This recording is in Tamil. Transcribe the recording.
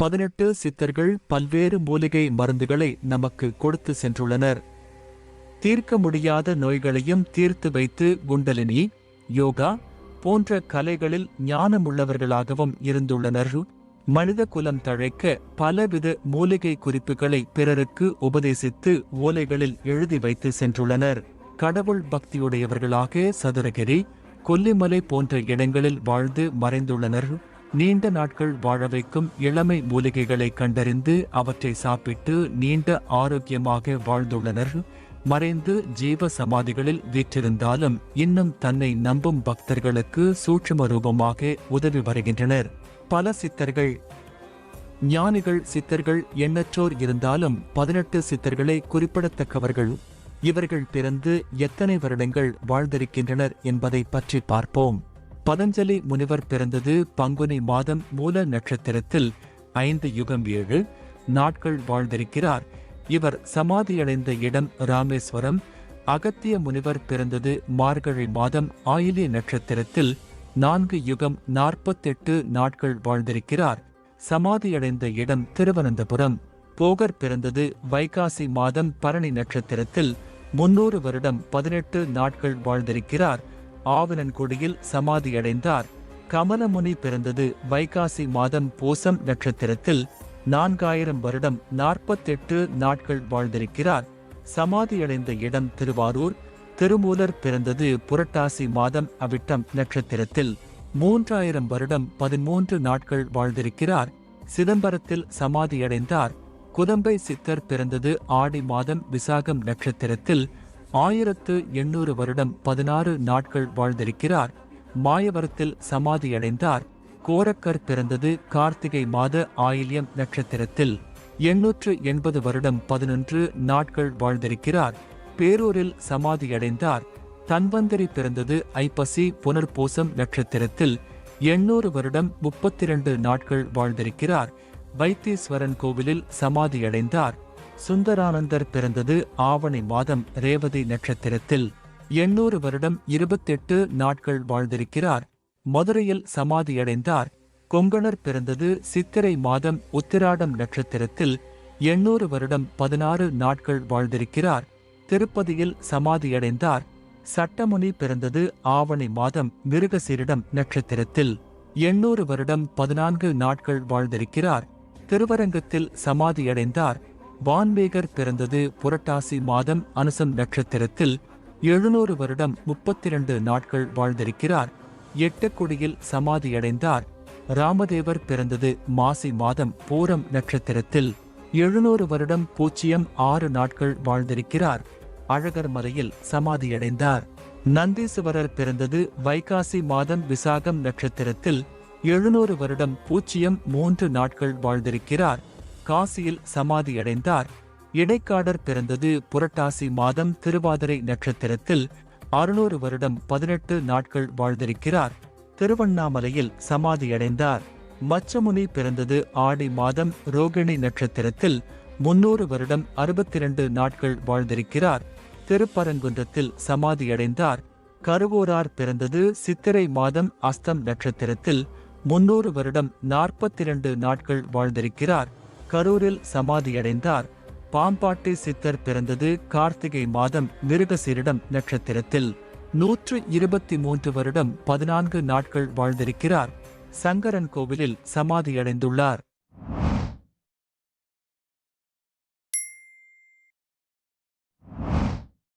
பதினெட்டு சித்தர்கள் பல்வேறு மூலிகை மருந்துகளை நமக்கு கொடுத்து சென்றுள்ளனர். தீர்க்க முடியாத நோய்களையும் தீர்த்து வைத்து குண்டலினி யோகா போன்ற கலைகளில் ஞானமுள்ளவர்களாகவும் இருந்துள்ளனர். மனித குலம் தழைக்க பலவித மூலிகை குறிப்புகளை பிறருக்கு உபதேசித்து ஓலைகளில் எழுதி வைத்து சென்றுள்ளனர். கடவுள் பக்தியுடையவர்களாக சதுரகிரி கொல்லிமலை போன்ற இடங்களில் வாழ்ந்து மறைந்துள்ளனர். நீண்ட நாட்கள் வாழ வைக்கும் இளமை மூலிகைகளை கண்டறிந்து அவற்றை சாப்பிட்டு நீண்ட ஆரோக்கியமாக வாழ்ந்துள்ளனர். மறைந்து ஜீவ சமாதிகளில் வீற்றிருந்தாலும் இன்னும் தன்னை நம்பும் பக்தர்களுக்கு சூட்சும ரூபமாக உதவி வருகின்றனர். பல சித்தர்கள் ஞானிகள் சித்தர்கள் எண்ணற்றோர் இருந்தாலும் பதினெட்டு சித்தர்களே குறிப்பிடத்தக்கவர்கள். இவர்கள் பிறந்து எத்தனை வருடங்கள் வாழ்ந்திருக்கின்றனர் என்பதை பற்றி பார்ப்போம். பதஞ்சலி முனிவர் பிறந்தது பங்குனி மாதம் மூல நட்சத்திரத்தில் ஐந்து யுகம் ஏழு நாட்கள் வாழ்ந்திருக்கிறார். இவர் சமாதியடைந்த இடம் ராமேஸ்வரம். அகத்திய முனிவர் பிறந்தது மார்கழி மாதம் ஆயிலி நட்சத்திரத்தில் நான்கு யுகம் நாற்பத்தெட்டு நாட்கள் வாழ்ந்திருக்கிறார். சமாதியடைந்த இடம் திருவனந்தபுரம். போகர் பிறந்தது வைகாசி மாதம் பரணி நட்சத்திரத்தில் முன்னூறு வருடம் பதினெட்டு நாட்கள் வாழ்ந்திருக்கிறார். ஆவணன்குடியில் சமாதியடைந்தார். கமலமுனி பிறந்தது வைகாசி மாதம் பூசம் நட்சத்திரத்தில் நான்காயிரம் வருடம் நாற்பத்தெட்டு நாட்கள் வாழ்ந்திருக்கிறார். சமாதியடைந்த இடம் திருவாரூர் திருமூலர் பிறந்தது புரட்டாசி மாதம் அவிட்டம் நட்சத்திரத்தில் மூன்றாயிரம் வருடம் பதிமூன்று நாட்கள் வாழ்ந்திருக்கிறார். சிதம்பரத்தில் சமாதியடைந்தார். குதம்பை சித்தர் பிறந்தது ஆடி மாதம் விசாகம் நட்சத்திரத்தில் ஆயிரத்து எண்ணூறு வருடம் பதினாறு நாட்கள் வாழ்ந்திருக்கிறார். மாயவரத்தில் சமாதியடைந்தார். கோரக்கர் பிறந்தது கார்த்திகை மாத ஆயில்யம் நட்சத்திரத்தில். எண்ணூற்று எண்பது வருடம் பதினொன்று நாட்கள் வாழ்ந்திருக்கிறார். பேரூரில் சமாதியடைந்தார். தன்வந்தரி பிறந்தது ஐப்பசி புனர்பூசம் நட்சத்திரத்தில். எண்ணூறு வருடம் முப்பத்தி இரண்டு நாட்கள் வாழ்ந்திருக்கிறார். வைத்தீஸ்வரன் கோவிலில் சமாதியடைந்தார். சுந்தரானந்தர் பிறந்தது ஆவணி மாதம் ரேவதி நட்சத்திரத்தில். எண்ணூறு வருடம் இருபத்தெட்டு நாட்கள் வாழ்ந்திருக்கிறார். மதுரையில் சமாதியடைந்தார். கொங்கணர் பிறந்தது சித்திரை மாதம் உத்திராடம் நட்சத்திரத்தில். எண்ணூறு வருடம் பதினாறு நாட்கள் வாழ்ந்திருக்கிறார். திருப்பதியில் சமாதியடைந்தார். சட்டமுனி பிறந்தது ஆவணி மாதம் மிருகசீரிடம் நட்சத்திரத்தில். எண்ணூறு வருடம் பதினான்கு நாட்கள் வாழ்ந்திருக்கிறார். திருவரங்கத்தில் சமாதியடைந்தார். வான்மேகர் பிறந்தது புரட்டாசி மாதம் அனுசம் நட்சத்திரத்தில் எழுநூறு வருடம் முப்பத்தி இரண்டு நாட்கள் வாழ்ந்திருக்கிறார். எட்டக்குடியில் சமாதியடைந்தார். ராமதேவர் பிறந்தது மாசி மாதம் பூரம் நட்சத்திரத்தில் எழுநூறு வருடம் பூச்சியம் ஆறு நாட்கள் வாழ்ந்திருக்கிறார். அழகர் மலையில் சமாதியடைந்தார். நந்தீசுவரர் பிறந்தது வைகாசி மாதம் விசாகம் நட்சத்திரத்தில் எழுநூறு வருடம் பூச்சியம் மூன்று நாட்கள் வாழ்ந்திருக்கிறார். காசியில் சமாதியடைந்தார். இடைக்காடர் பிறந்தது புரட்டாசி மாதம் திருவாதிரை நட்சத்திரத்தில் அறுநூறு வருடம் பதினெட்டு நாட்கள் வாழ்ந்திருக்கிறார். திருவண்ணாமலையில் சமாதியடைந்தார். மச்சமுனி பிறந்தது ஆடி மாதம் ரோகிணி நட்சத்திரத்தில் முன்னூறு வருடம் அறுபத்தி இரண்டு நாட்கள் வாழ்ந்திருக்கிறார். திருப்பரங்குன்றத்தில் சமாதியடைந்தார். கருவூரார் பிறந்தது சித்திரை மாதம் அஸ்தம் நட்சத்திரத்தில் முன்னூறு வருடம் நாற்பத்தி இரண்டு நாட்கள் வாழ்ந்திருக்கிறார். கரூரில் சமாதியடைந்தார். பாம்பாட்டி சித்தர் பிறந்தது கார்த்திகை மாதம் மிருகசீரிடம் நட்சத்திரத்தில். நூற்று இருபத்தி மூன்று வருடம் பதினான்கு நாட்கள் வாழ்ந்திருக்கிறார். சங்கரன் கோவிலில் சமாதியடைந்துள்ளார்.